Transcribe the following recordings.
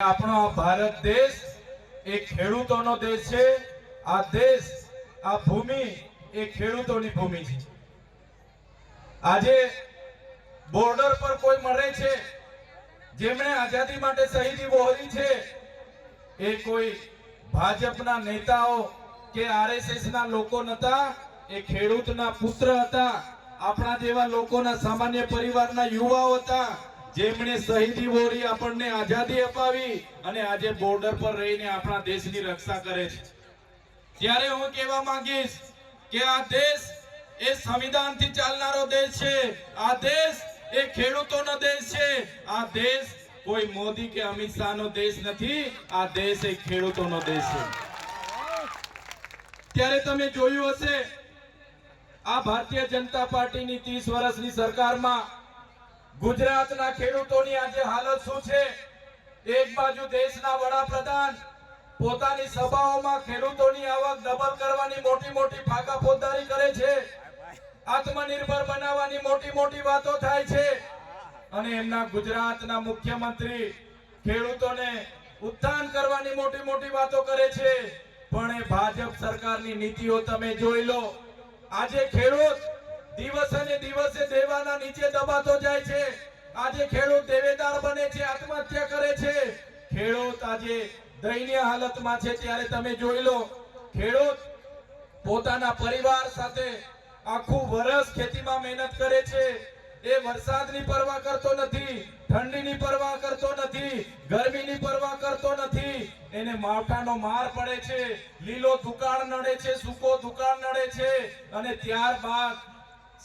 આપણો ભારત દેશ એ ખેડૂતોનો દેશ છે. આ દેશ, આ ભૂમિ એ ખેડૂતોની ભૂમિ છે. આજે બોર્ડર પર કોઈ મરે છે, જેમણે આઝાદી માટે શહીદી વહોરી છે, એ કોઈ ભાજપના નેતાઓ કે આરએસએસ ના લોકો નતા, એ ખેડૂતના પુત્ર હતા, આપણા જેવા લોકોના સામાન્ય પરિવારના યુવાઓ હતા જેમણે શહીદી વોરી આપણને આઝાદી અપાવી અને આજે બોર્ડર પર રહીને આપણા દેશની રક્ષા કરે છે. ત્યારે હું કહેવા માંગીશ કે આ દેશ એ સંવિધાનથી ચાલનારો દેશ છે. આ દેશ એ ખેડૂતોનો દેશ છે. આ દેશ કોઈ મોદી કે અમિત શાહનો દેશ નથી. આ દેશ એ ખેડૂતોનો દેશ છે. ત્યારે તમે જોયું હશે, આ ભારતીય જનતા પાર્ટીની 30 વર્ષની સરકારમાં ગુજરાતના ખેડૂતોની આજે હાલત શું છે? એક બાજુ દેશના વડાપ્રધાન પોતાની સભાઓમાં ખેડૂતોની આવક ડબલ કરવાની મોટી મોટી ફાકા ફોજદારી કરે છે. આત્મનિર્ભર બનાવવાની મોટી મોટી વાતો થાય છે. અને એમના ગુજરાતના મુખ્યમંત્રી ખેડૂતોને ઉત્થાન કરવાની મોટી મોટી વાતો કરે છે. પણ એ ભાજપ સરકારની નીતિઓ તમે જોઈ લો. આજે ખેડૂત દિવસે ને દિવસે દેવાના નીચે દબાતો જાય છે. આજે ખેડૂત દેવેદાર બને છે, આત્મહત્યા કરે છે. ખેડૂત આજે દયનીય હાલતમાં છે, ત્યારે તમે જોઈ લો, ખેડૂત પોતાના પરિવાર સાથે આખું વર્ષ ખેતીમાં મહેનત કરે છે. એ વરસાદની પરવા કરતો નથી, ઠંડીની પરવા કરતો નથી, ગરમીની પરવા કરતો નથી. એને માવઠાનો માર પડે છે, લીલો દુકાળ નડે છે, સૂકો દુકાળ નડે છે. અને ત્યારબાદ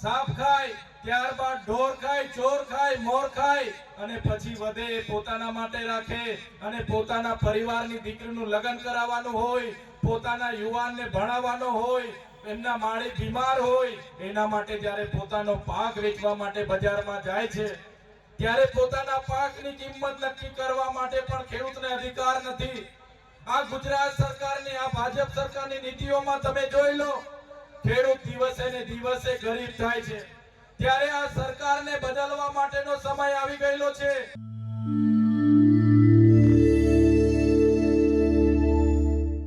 સાપ ખાય, ત્યારબાદ ઢોર ખાય, ચોર ખાય, મોર ખાય અને પછી વધે પોતાના માટે રાખે અને પોતાના પરિવારની દીકરીનું લગ્ન કરાવવાનું હોય, પોતાના યુવાનને ભણાવવાનો હોય, એમના માળી બીમાર હોય, એના માટે જ્યારે પોતાનો પાક વેચવા માટે બજારમાં જાય છે, ત્યારે પોતાના પાકની કિંમત નક્કી કરવા માટે પણ ખેડૂતને અધિકાર નથી. આ ગુજરાત સરકારની, આ ભાજપ સરકારની નીતિઓમાં તમે જોઈ લો ખેડૂત દિવસે ને દિવસે ગરીબ થાય છે. ત્યારે આ સરકારને બદલવા માટેનો સમય આવી ગયેલો છે.